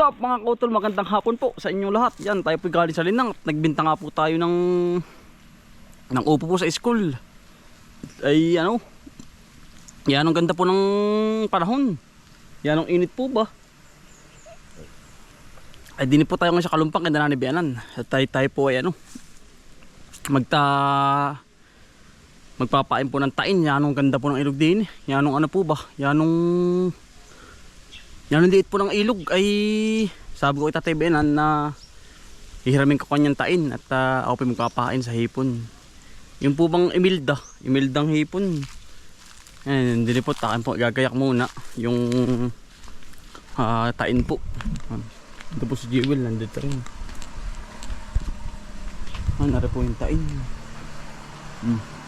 What's up mga kautol? Magandang hapon po sa inyong lahat. Yan, tayo po galing sa Linang. Nagbinta nga po tayo ng ng upo po sa school. Ay ano? Yan ang ganda po ng panahon. Yan ang init po ba? Ay din po tayo ngayon sa Kalumpang kanda na ni Bianan. At tayo, tayo po ay ano? Magta magpapain po ng tain. Yan ang ganda po ng ilog din. Yan ang ano po ba? Yan ang yan ang liit po ng ilog ay sabi ko kay Tatay Benan na hihiramin ko kanyang tain at uh, ako po magpapain sa hipon. Yung po bang Imilda, Imildang hipon. Ayan, hindi po takin po gagayak muna yung ah, tain po. Ito po si Jewel, nandito rin. Ah, nari po yung tain. Hmm.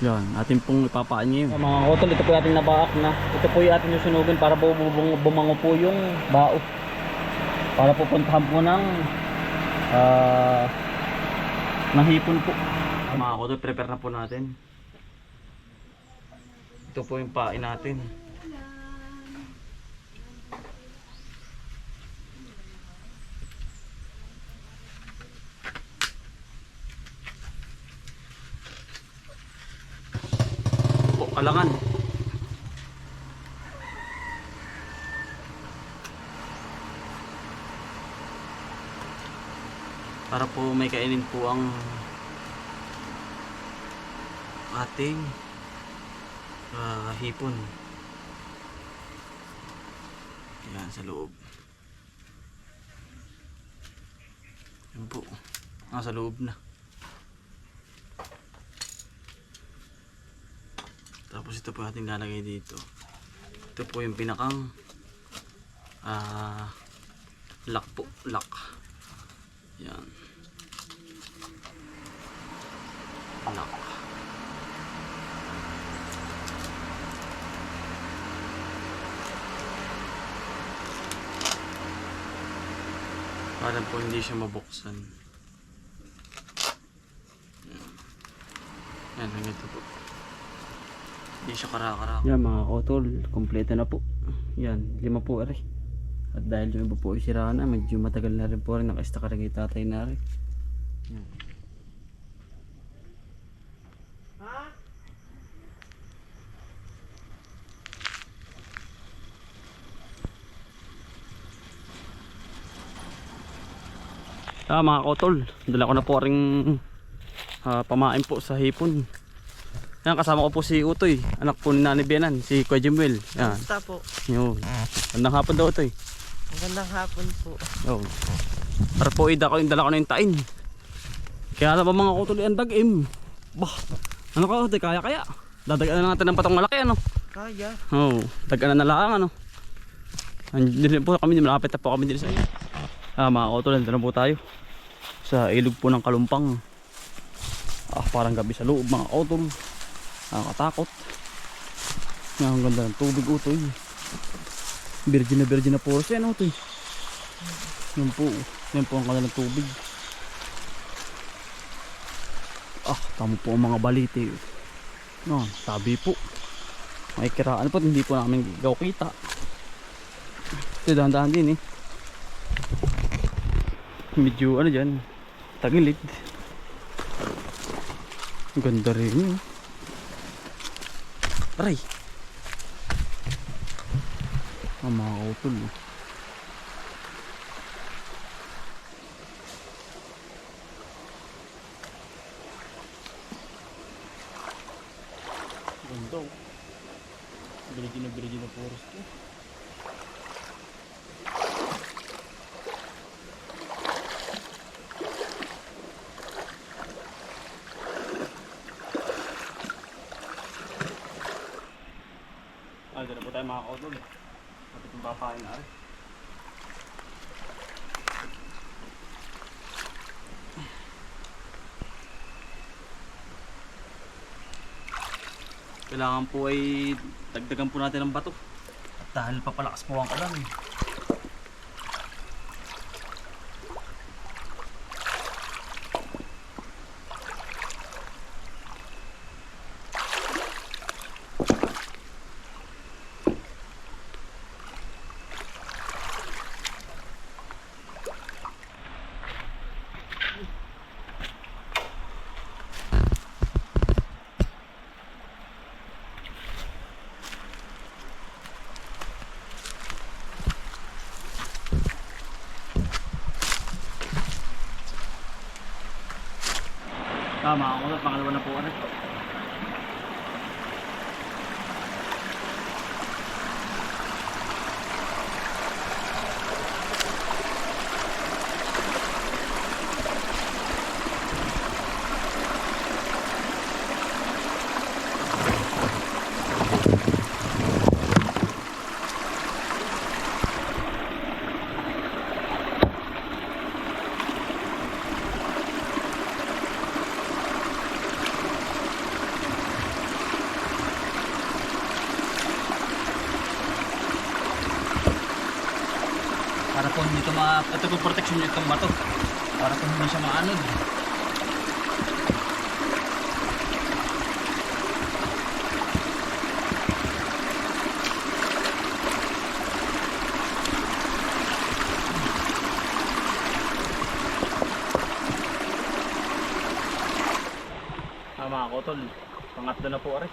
Yan, atin pong ipapain ngayon. Mga kotol, ito po ating nabaak na. Ito po yung ating yung sunugin para po bumang- bumango po yung bao. Para po puntahan po ng ah ng hipon po. Mga kotol, prepare na po natin. Ito po yung pain natin. Kalangan. Para po may kainin po ang ating ah, hipon. Yan sa loob. Yan po. Nasa loob na Ito po ating lalagay dito. Ito po yung pinakang ah lock po, lock. Yan. Lock. Para po hindi siya mabuksan. Yan. Yan, hanggang ito po. Hindi siya kara-kara. Yan mga kotol, kompleto na po. Yan, lima po rin. At dahil yung iba po ay sira na, medyo matagal na rin po rin, nakaista ka rin kay tatay na rin. Yan. Ah, mga kotol, dala ko na po ring ah, pamain po sa hipon. Yan, kasama ko po si Utoy, anak po ni Nani Benan, si Kuya Jimwell. Yan, Basta po. yun. Gandang hapon daw, Utoy. Magandang hapon po. Oh. Para po ida ko yung dala ko na yung tain. Kaya ba mga kutuloy ang dag-im? Bah, ano ka, Utoy, kaya kaya? Dadagan na natin ng patong malaki, ano? Kaya. Oo, oh, dagan na lang, ano? Andun po kami, malapit na po kami dito sa inyo. Ah, mga kutuloy, nandun na po tayo. Sa ilog po ng Kalumpang. Ah, parang gabi sa loob, mga kutuloy. Nakakatakot. Yan, ang ganda ng tubig, utoy. Virgin na virgin na forest yan, utoy. Yan po. Yan po ang ganda ng tubig. Ah, tamo po ang mga balite. No, sabi po. May kiraan po, hindi po namin gaw kita. Ito, dahan-dahan din eh. Medyo ano dyan, tagilid. Ganda rin yun. Aray! Ang mga kautol. eh. Ganda oh. Biligi na biligi na forest to. Ah, dito na po tayo mga kautol. Kapit yung papain na rin. Kailangan po ay dagdagan po natin ng bato. Dahil papalakas po ang ulan. Tama ako, pangalawa na po ano. Para po hindi ito ma... Ito po protection nyo itong bato. Para po hindi siya maanod. Tama ako tol. Pangatlo na po aray.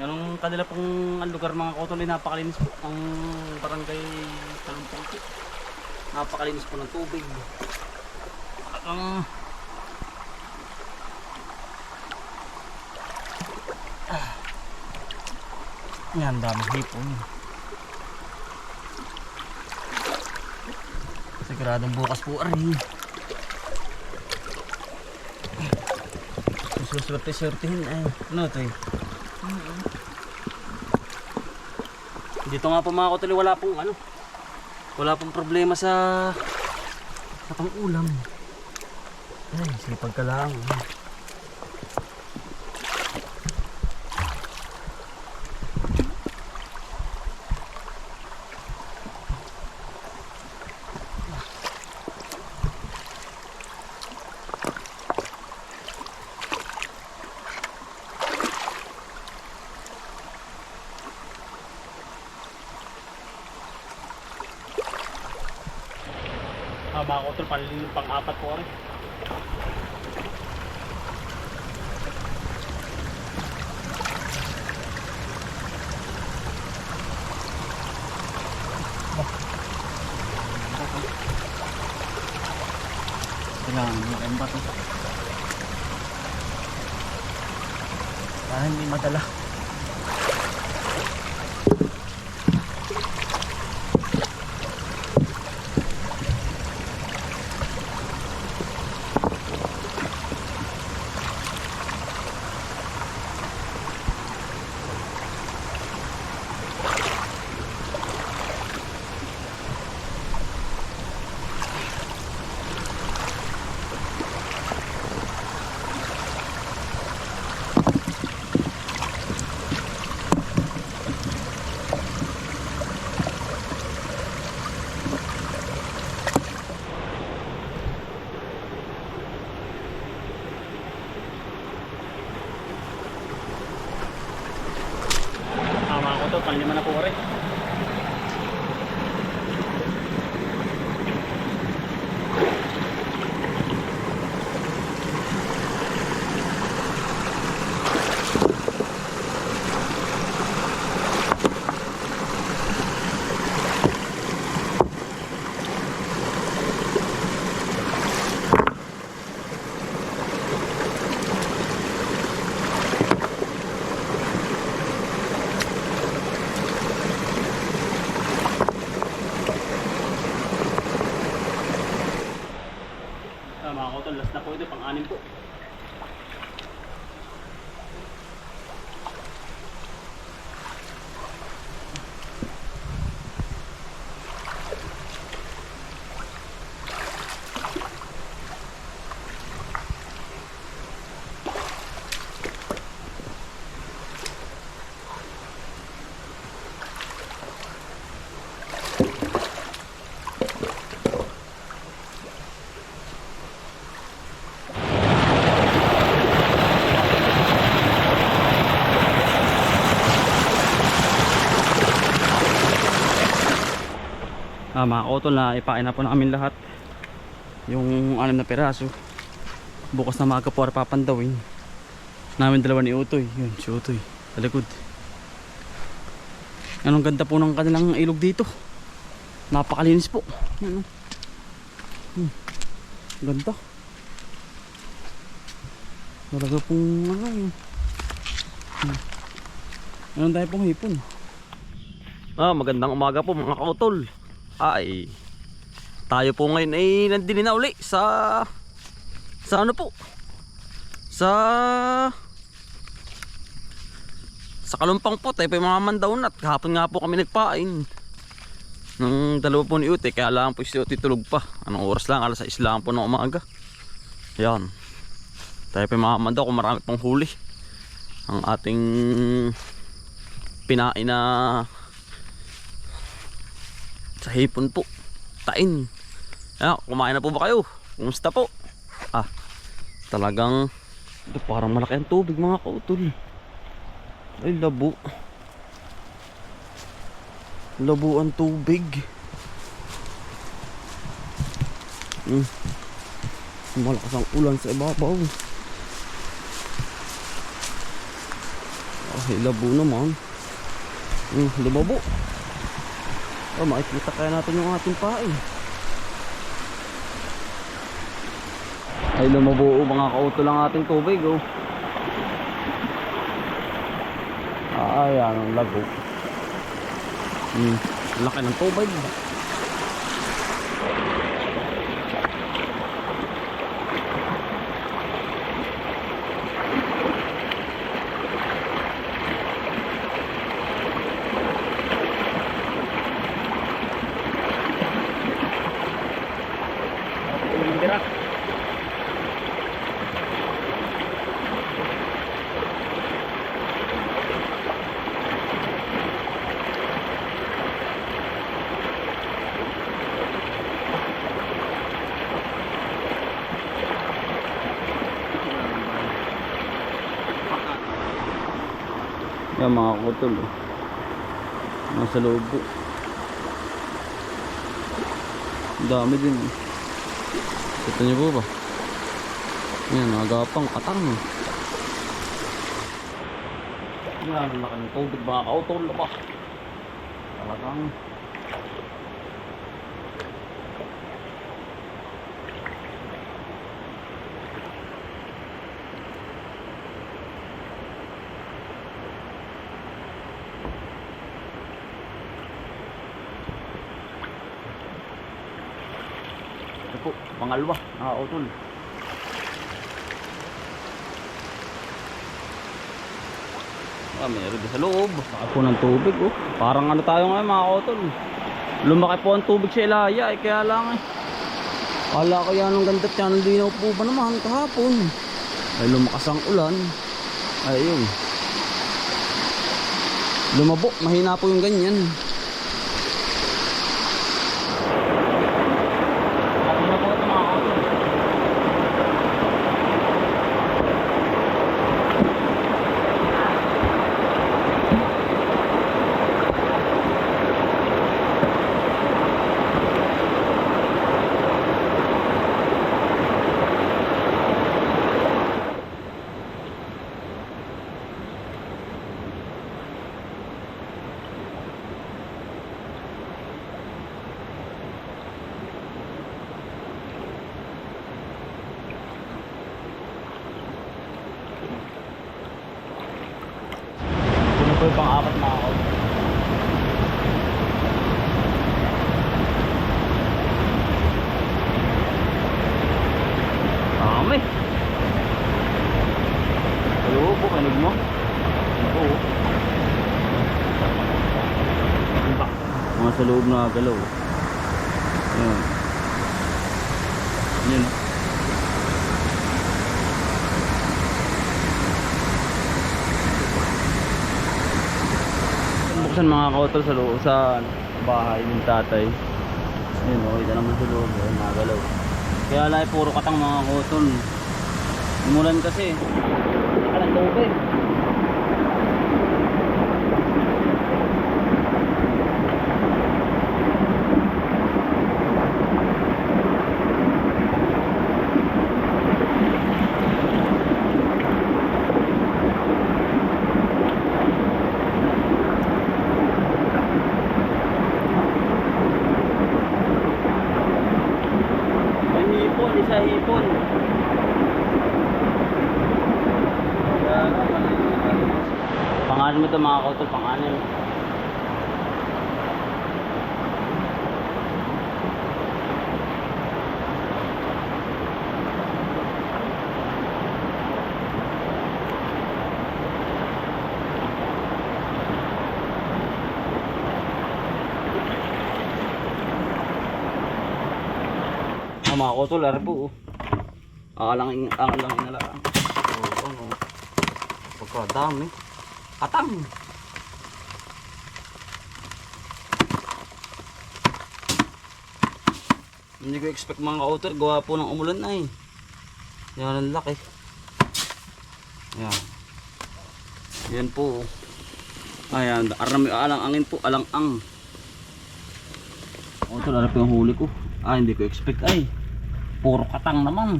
Yan ang kanila pong lugar mga kotol ay napakalinis po. Ang barangay. Napakalinis po ng tubig. At ang Ah. Yan, dami hipon. Siguradong bukas po aray. Suswerte-swertehin ay. Ano ito eh? Dito nga po mga kotoli, wala pong ano. Wala pong problema sa sa pang-ulam. Ay, sipag ka lang. Ah, mga kotol, pang, pang-apat po rin. Kailangan mo kayong bato. Para hindi madala. Tama ako to, panlima na po rin. Tama ako to, last na Ah, mga kotol na ipain na po namin lahat. Yung anim na piraso. Bukas na maaga po papandawin. Namin dalawa ni Utoy. Yun, si Utoy. Sa likod. Yan ang ganda po ng kanilang ilog dito. Napakalinis po. Yan, oh. Hmm. Ganda. Talaga pong ano. Hmm. Meron tayo pong hipon. Ah, magandang umaga po mga kautol. Ay, tayo po ngayon ay nandini na uli sa sa ano po? Sa sa kalumpang po tayo pa yung mga mandaon at kahapon nga po kami nagpain ng dalawa po ni Ute kaya lang po si Ute tulog pa. Anong oras lang? Alas 6 lang po ng umaga. Yan. Tayo pa yung mga mandaw kung marami pang huli. Ang ating pinain na sa hipon po. Tain. Ayan, kumain na po ba kayo? Kumusta po? Ah talagang ito parang malaki ang tubig mga kautol. Ay labo. Labo ang tubig. Hmm. malakas ang ulan sa ibabaw. Ay labo naman. Hmm, lumabo oh, makikita kaya natin yung ating pain ay lumabo oh, mga kauto lang ating tubig oh Ay, anong lago. Hmm, laki ng tubig. Yan mga kutol. Oh. Nasa loob po. Ang dami din. eh. Kita niyo po ba? Yan, nagapang katang. Yan, laki ng tubig mga kautol? Talagang Ito po, pangalawa, nakakautol. Ah, meron sa loob. Laki po ng tubig, oh. Parang ano tayo ngayon, mga kautol. Lumaki po ang tubig sa Ilaya, eh, kaya lang eh. Kala ko yan ang ganda at yan ang linaw po ba naman kahapon. Ay lumakas ang ulan. Ay yun. Lumabo, mahina po yung ganyan. Ako na po ito mga kautol. Ito na po yung pang-apat mga kautol. Dami. Hello po, kanig mo. Oo. Iba. Mga sa loob na galaw. Ayan. Yan. Buksan mga kautol sa loob sa bahay ng tatay. Ayun, okay na naman sa loob. Ayun, nagalaw. Kaya lang puro katang mga kautol. Umulan kasi. Alang tubig. May hipon, isa hipon. Pangalan mo ito mga kautol, pangalan. Ah, mga kautol, ari po. oh. Akalangin, akalangin na lang. Oo, ano. Pagkadami. Katang. Hindi ko expect mga ka-outer. Gawa po ng umulan na eh. Yan ang laki. Yan. Yan po. oh. Ayan. Arami alang angin po. Alang ang. Outer, ano po yung huli ko? Ah, hindi ko expect ay. Puro katang naman.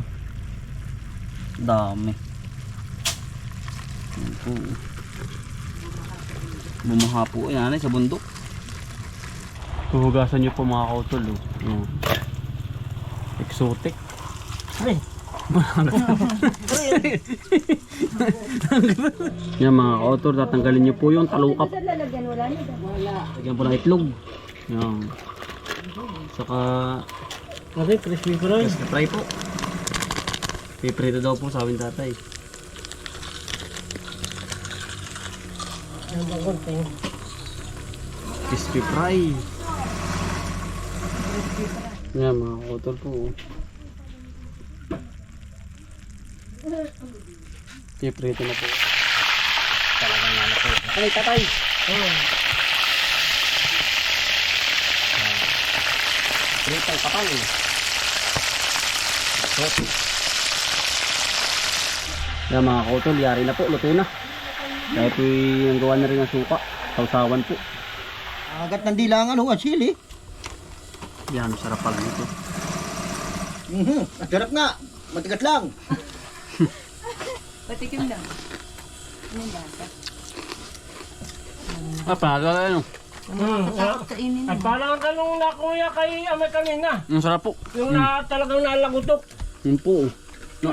Dami. Yan po. Bumaha po yan eh, sa bundok. Huhugasan nyo po mga kautol. Oh. Oh. Exotic. Pre. Yan mga kautol, tatanggalin nyo po yung talukap. Lagyan po ng itlog. Yan. Saka Kasi crispy fry. Crispy fry po. Piprito daw po sa amin tatay. Ang konting. Crispy fry. Yan mga kautol po. oh. Piprito na po. Talagang nalaki. Ay, tatay! Prito, patay. Soto. Yan mga kautol, yari na po, luto na. Po yung gawa na rin ng suka. Sausawan po. Agat ng dilangan ho, ang sili. Yan, sarap pala nito. Mhm, ang sarap nga. Matigas lang. Patikim lang. Ano yan? Ah, panalo na yun. Masarap kainin. At parang ang tanong na kuya kay Amay kanina. Ang sarap po. Yung na talagang nalagutok. Yun po. No,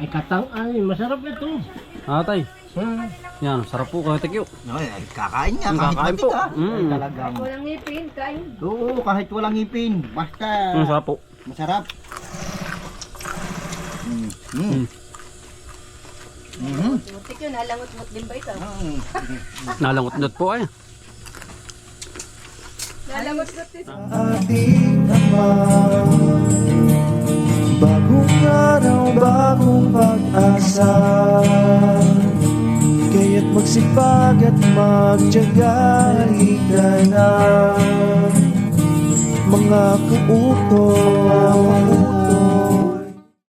Ay katang ay masarap ito. ah, tay. Hmm. Yan, sarap po. Kahit tikyo. Ay, ay, kakain nga. Ang Kahit kakain po. matika. Mm. Ay, talagang. Walang ngipin, kain. Oo, kahit walang ngipin. Basta Ang sarap po. masarap. Mm. Mm. Mm. Mhm. Mutik yun, nalangot-ngot din ba ito? Mm. Nalangot-not po ay. Nalangot-ngot din. ating Ama Bagong araw, bagong pag-asa Kaya't magsipag at magtyaga Halika na Mga kuuto